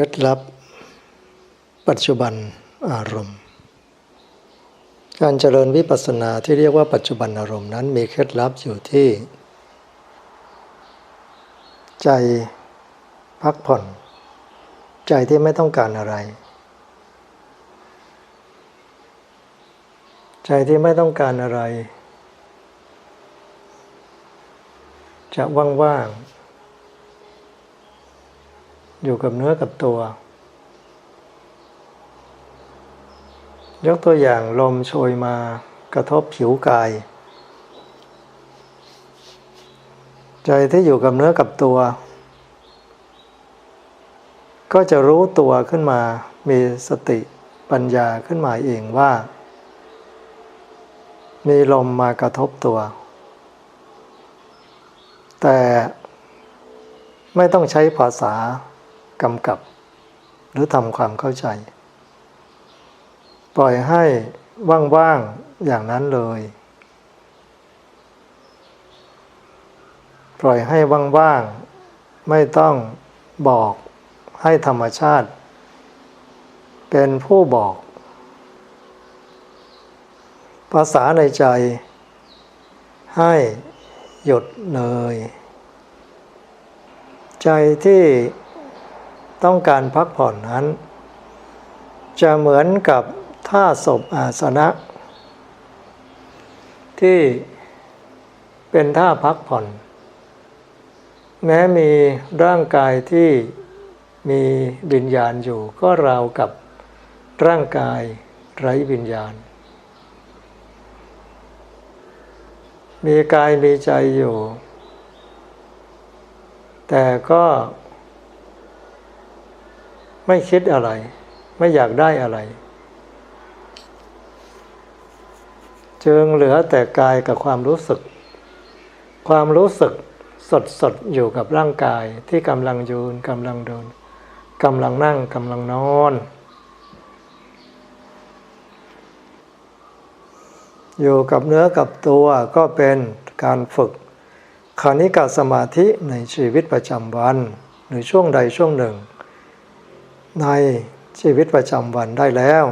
เคล็ดลับ ปัจจุบันอารมณ์ การเจริญวิปัสสนาที่เรียกว่าปัจจุบันอารมณ์นั้นมีเคล็ดลับอยู่ที่ ใจพักผ่อน ใจที่ไม่ต้องการอะไร ใจที่ไม่ต้องการอะไร จะว่างๆ อยู่กับเนื้อกับตัว ยกตัวอย่างลมโชยมากระทบผิวกาย ใจที่อยู่กับเนื้อกับตัว ก็จะรู้ตัวขึ้นมา มีสติปัญญาขึ้นมาเองว่า มีลมมากระทบตัว แต่ไม่ต้องใช้ภาษา กำกับ หรือทำความเข้าใจ ปล่อยให้ว่างๆอย่างนั้นเลย ปล่อยให้ว่างๆไม่ต้องบอกให้ธรรมชาติ เป็นผู้บอก ภาษาในใจ ให้หยุดเลย ใจที่ ต้องการพักผ่อนนั้น จะเหมือนกับท่าศพอาสนะ ที่เป็นท่าพักผ่อน แม้มีร่างกายที่มีวิญญาณอยู่ ก็ราวกับร่างกายไร้วิญญาณ มีกายมีใจอยู่ แต่ก็ ไม่คิดอะไร ไม่อยากได้อะไร จึงเหลือแต่กายกับความรู้สึก ความรู้สึกสดสดอยู่กับร่างกายที่กำลังยืนกำลังเดินกำลังนั่งกำลังนอน อยู่กับเนื้อกับตัวก็เป็นการฝึกคานิกาสมาธิในชีวิตประจำวัน หรือช่วงใดช่วงหนึ่ง ในชีวิตประจำวันได้แล้ว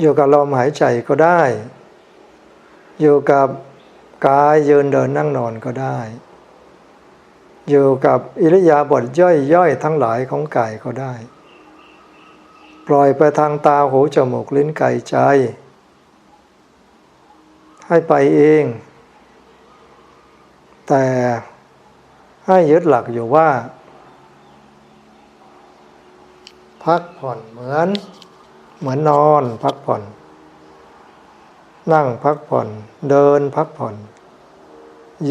อยู่กับลมหายใจก็ได้ อยู่กับกายยืนเดินนั่งนอนก็ได้ อยู่กับอิริยาบถย่อยย่อยทั้งหลายของกายก็ได้ ปล่อยไปทางตาหูจมูกลิ้นกายใจ ให้ไปเอง แต่ ให้ยึดหลักอยู่ว่า พักผ่อนเหมือน เหมือนนอนพักผ่อน นั่งพักผ่อน เดินพักผ่อน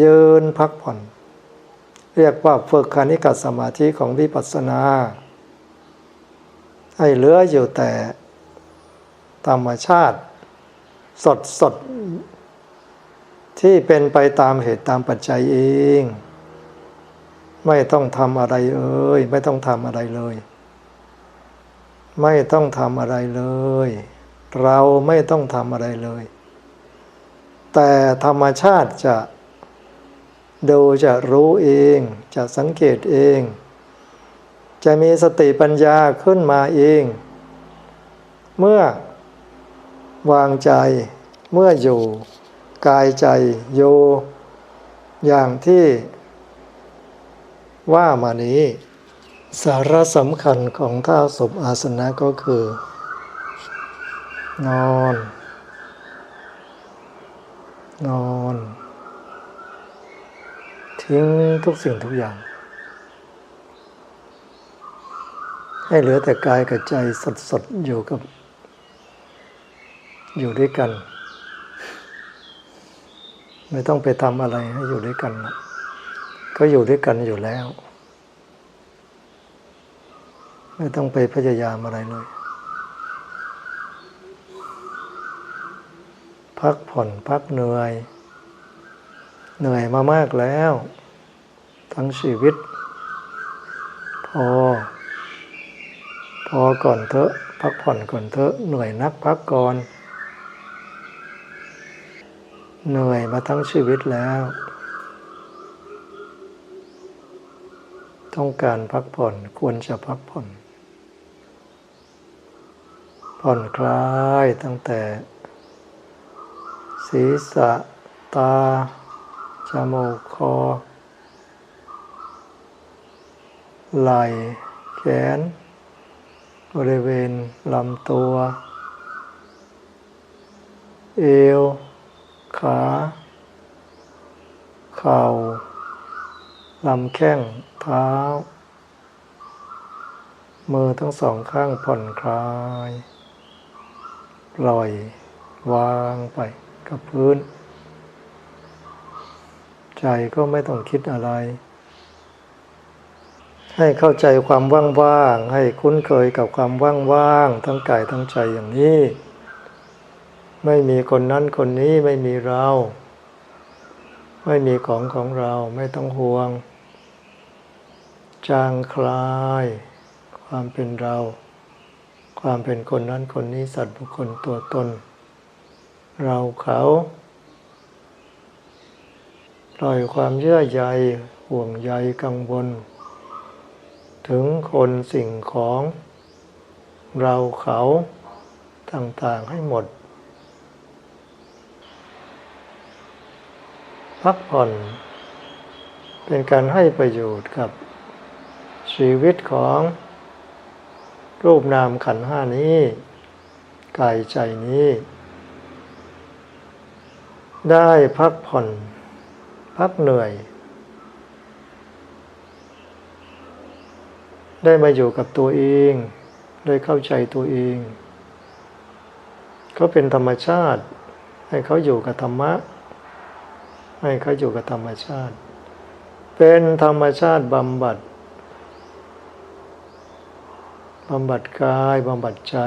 ยืนพักผ่อน เรียกว่าฝึกคณิกสมาธิของวิปัสสนา ให้เหลืออยู่แต่ธรรมชาติ สดสดที่เป็นไปตามเหตุตามปัจจัยเอง ไม่ต้องทำอะไรเอ่ยไม่ต้องทำอะไรเลย ไม่ต้องทำอะไรเลย เราไม่ต้องทำอะไรเลย แต่ธรรมชาติจะดูจะรู้เองจะสังเกตเอง จะมีสติปัญญาขึ้นมาเอง เมื่อวางใจเมื่ออยู่ กายใจอยู่อย่างที่ ว่ามานี้ สาระสำคัญของท่าศพอาสนะก็คือ นอน นอน ทิ้งทุกสิ่งทุกอย่าง ให้เหลือแต่กายกับใจสดๆอยู่กับ อยู่ด้วยกัน ไม่ต้องไปทำอะไรให้อยู่ด้วยกันนะ ก็อยู่ด้วยกันอยู่แล้ว ไม่ต้องไปพยายามอะไรเลย พักผ่อนพักเหนื่อย เหนื่อยมามากแล้ว ทั้งชีวิต พอ พอก่อนเถอะ พักผ่อนก่อนเถอะ เหนื่อยนักพักก่อน เหนื่อยมาทั้งชีวิตแล้ว ต้องการพักผ่อนควรจะพักผ่อน ผ่อนคลายตั้งแต่ ศีรษะ ตา จมูก คอ ไหล่แขน บริเวณลำตัว เอว ขา เข่าลำแข้ง เท้า มือทั้งสองข้างผ่อนคลาย ปล่อยวางไปกับพื้น ใจก็ไม่ต้องคิดอะไร ให้เข้าใจความว่างๆ ให้คุ้นเคยกับความว่างๆ ทั้งกายทั้งใจอย่างนี้ ไม่มีคนนั้นคนนี้ไม่มีเรา ไม่มีของของเราไม่ต้องห่วง จางคลาย ความเป็นเรา ความเป็นคนนั้นคนนี้สัตว์บุคคลตัวตน เราเขาปล่อยความเยื่อใยห่วงใยกังวล ถึงคนสิ่งของ เราเขาต่างๆให้หมด พักผ่อนเป็นการให้ประโยชน์กับ ชีวิตของรูปนามขันห้านี้กายใจนี้ ได้พักผ่อน พักเหนื่อย ได้มาอยู่กับตัวเอง ได้เข้าใจตัวเองเขาเป็นธรรมชาติ ให้เขาอยู่กับธรรมะ ให้เขาอยู่กับธรรมชาติ เป็นธรรมชาติบำบัด บำบัดกายบำบัดใจ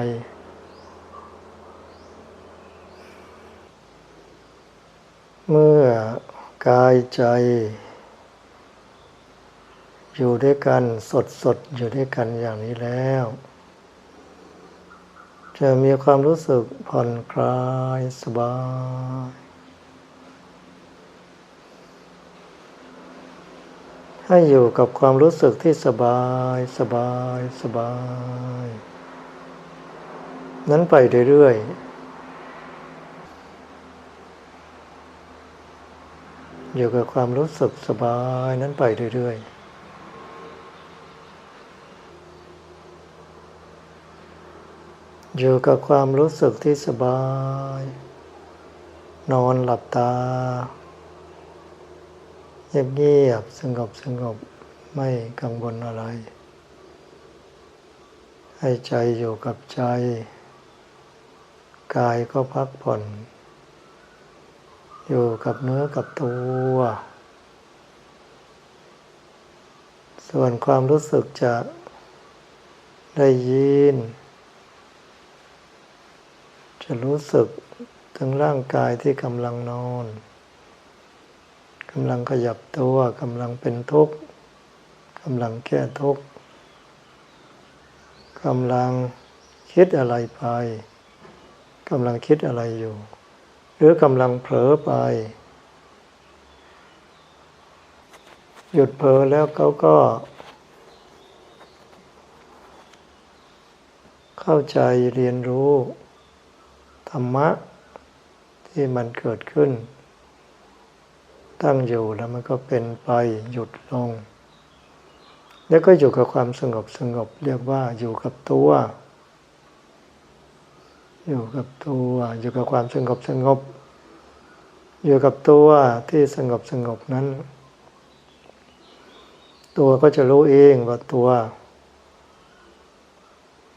เมื่อกายใจ อยู่ด้วยกันสดสดๆอยู่ด้วยกันอย่างนี้แล้ว จะมีความรู้สึกผ่อนคลายสบาย ให้อยู่กับความรู้สึกที่สบายสบายสบาย นั้นไปเรื่อยๆ อยู่กับความรู้สึกสบายนั้นไปเรื่อยๆอยู่กับความรู้สึกที่สบาย นอนหลับตา เงียบสงบสงบไม่กังวลอะไร ให้ใจอยู่กับใจ กายก็พักผ่อน อยู่กับเนื้อกับตัว ส่วนความรู้สึกจะได้ยิน จะรู้สึกถึงร่างกายที่กำลังนอน กำลังขยับตัวกำลังเป็นทุกข์กำลังแก้ทุกข์กำลังคิดอะไรไปกำลังคิดอะไรอยู่ หรือกำลังเผลอไป หยุดเผลอแล้วเขาก็ เข้าใจเรียนรู้ ธรรมะที่มันเกิดขึ้น ตั้งอยู่แล้วมันก็เป็นไปหยุดลง แล้วก็อยู่กับความสงบสงบเรียกว่าอยู่กับตัว อยู่กับตัวอยู่กับความสงบสงบ อยู่กับตัวที่สงบสงบนั้น ตัวก็จะรู้เองว่าตัว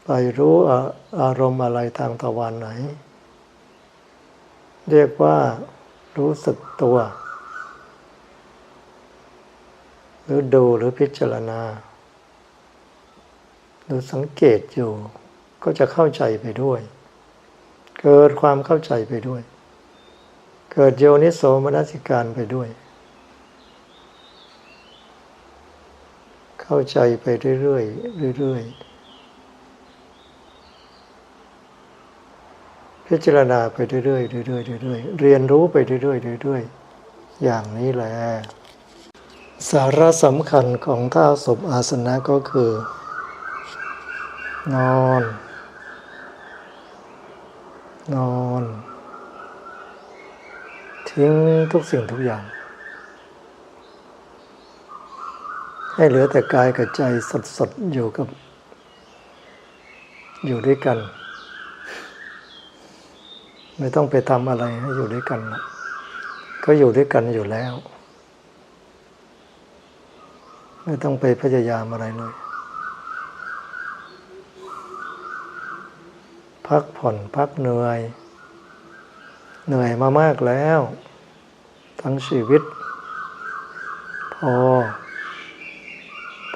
ไปรู้อารมณ์อะไรทางตะวันไหน เรียกว่ารู้สึกตัว ห รือดูหรือพิจารณา หรือสังเกตอยู่ก็จะเข้าใจไปด้วย เกิดความเข้าใจไปด้วย เกิดโยนิโสมนสิการไปด้วย เข้าใจไปเรื่อยๆเรื่อยๆพิจารณาไปเรื่อยๆเรื่อยๆเรื่อยๆเรียนรู้ไปเรื่อยๆเรื่อยๆอย่างนี้แหละ สาระสำคัญของท่าศพอาสนะก็คือ นอน นอน ทิ้งทุกสิ่งทุกอย่าง ให้เหลือแต่กายกับใจสดๆอยู่กับ อยู่ด้วยกัน ไม่ต้องไปทำอะไรให้อยู่ด้วยกัน ก็อยู่ด้วยกันอยู่แล้ว ไม่ต้องไปพยายามอะไรเลย พักผ่อนพักเหนื่อย เหนื่อยมามากแล้ว ทั้งชีวิต พอ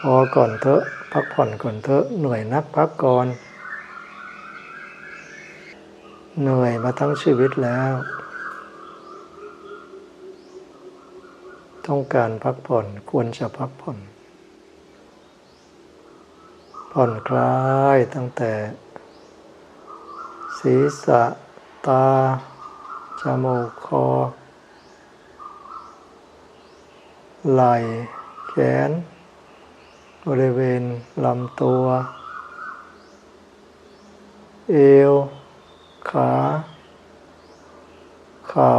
พอก่อนเถอะ พักผ่อนก่อนเถอะ เหนื่อยนักพักก่อน เหนื่อยมาทั้งชีวิตแล้ว ต้องการพักผ่อนควรจะพักผ่อน ผ่อนคลายตั้งแต่ ศีรษะ ตา จมูก คอ ไหล่แขน บริเวณลำตัว เอว ขา เข่า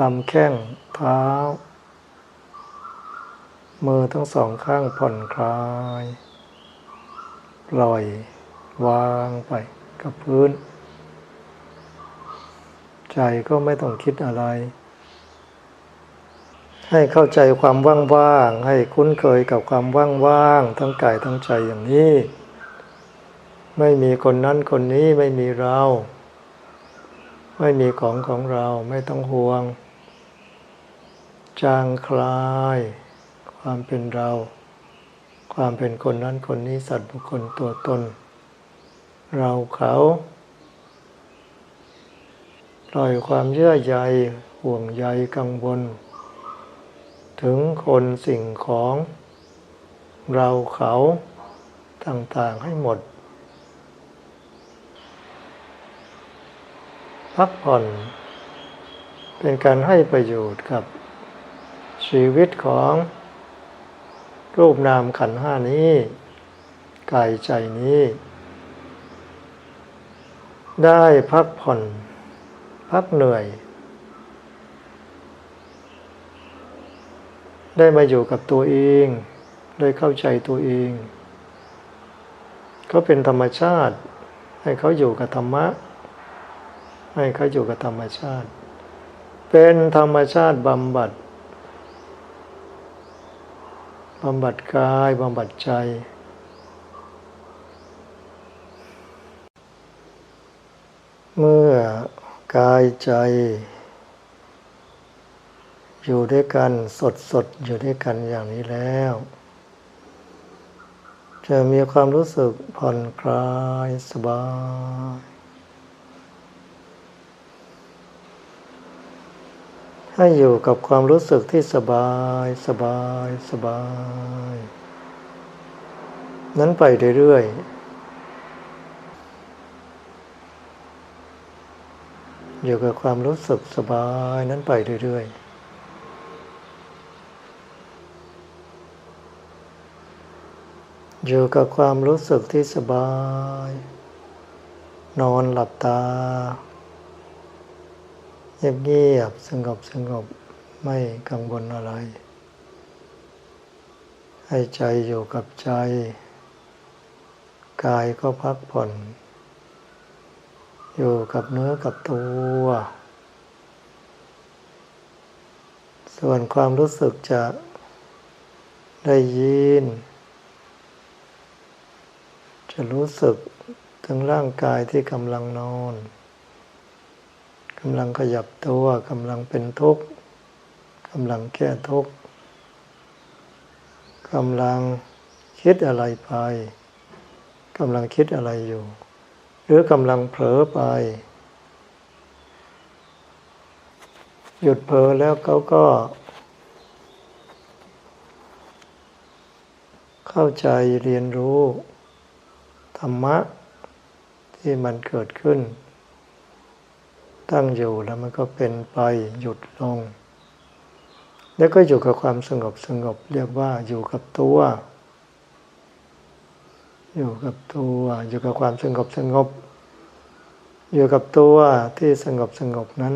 ลำแข้งเท้า มือทั้งสองข้างผ่อนคลาย ปล่อยวางไปกับพื้น ใจก็ไม่ต้องคิดอะไร ให้เข้าใจความว่างๆให้คุ้นเคยกับความว่างๆทั้งกายทั้งใจอย่างนี้ ไม่มีคนนั้นคนนี้ไม่มีเรา ไม่มีของของเราไม่ต้องห่วง จางคลายความเป็นเรา ความเป็นคนนั้นคนนี้สัตว์บุคคลตัวตน เราเขาปล่อยความเยื่อใยห่วงใยกังวล ถึงคนสิ่งของ เราเขาต่างๆให้หมด พักผ่อน เป็นการให้ประโยชน์กับชีวิตของ รูปนามขันห้านี้กายใจนี้ ได้พักผ่อน พักเหนื่อย ได้มาอยู่กับตัวเอง ได้เข้าใจตัวเองก็เป็นธรรมชาติ ให้เขาอยู่กับธรรมะ ให้เขาอยู่กับธรรมชาติ เป็นธรรมชาติบำบัด บำบัดกายบำบัดใจ เมื่อกายใจ อยู่ด้วยกันสดสดๆอยู่ด้วยกันอย่างนี้แล้ว จะมีความรู้สึกผ่อนคลายสบาย ให้อยู่กับความรู้สึกที่สบายสบายสบาย นั้นไปเรื่อยๆ อยู่กับความรู้สึกสบายนั้นไปเรื่อยๆอยู่กับความรู้สึกที่สบาย นอนหลับตา เงียบเงียบสงบสงบไม่กังวลอะไร ให้ใจอยู่กับใจ กายก็พักผ่อน อยู่กับเนื้อกับตัว ส่วนความรู้สึกจะได้ยิน จะรู้สึกถึงร่างกายที่กำลังนอน กำลังขยับตัวกำลังเป็นทุกข์กำลังแก้ทุกข์กำลังคิดอะไรไปกำลังคิดอะไรอยู่ หรือกำลังเผลอไป หยุดเผลอแล้วเขาก็ เข้าใจเรียนรู้ ธรรมะที่มันเกิดขึ้น ตั้งอยู่แล้วมันก็เป็นไปหยุดลง แล้วก็อยู่กับความสงบสงบเรียกว่าอยู่กับตัว อยู่กับตัวอยู่กับความสงบสงบ อยู่กับตัวที่สงบสงบนั้น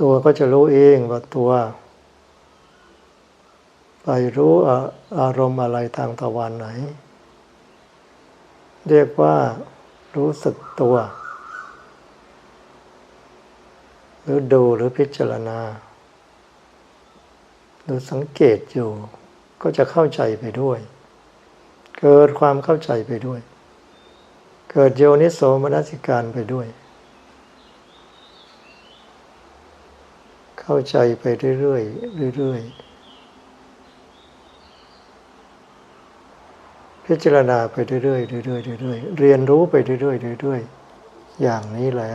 ตัวก็จะรู้เองว่าตัว ไปรู้อารมณ์อะไรทางตะวันไหน เรียกว่ารู้สึกตัว หรือดูหรือพิจารณา หรือสังเกตอยู่ ก็จะเข้าใจไปด้วย เกิดความเข้าใจไปด้วย เกิดโยนิโสมนสิการไปด้วย เข้าใจไปเรื่อยๆเรื่อยๆพิจารณาไปเรื่อยๆเรื่อยๆเรื่อยๆเรียนรู้ไปเรื่อยๆเรื่อยๆอย่างนี้แหละ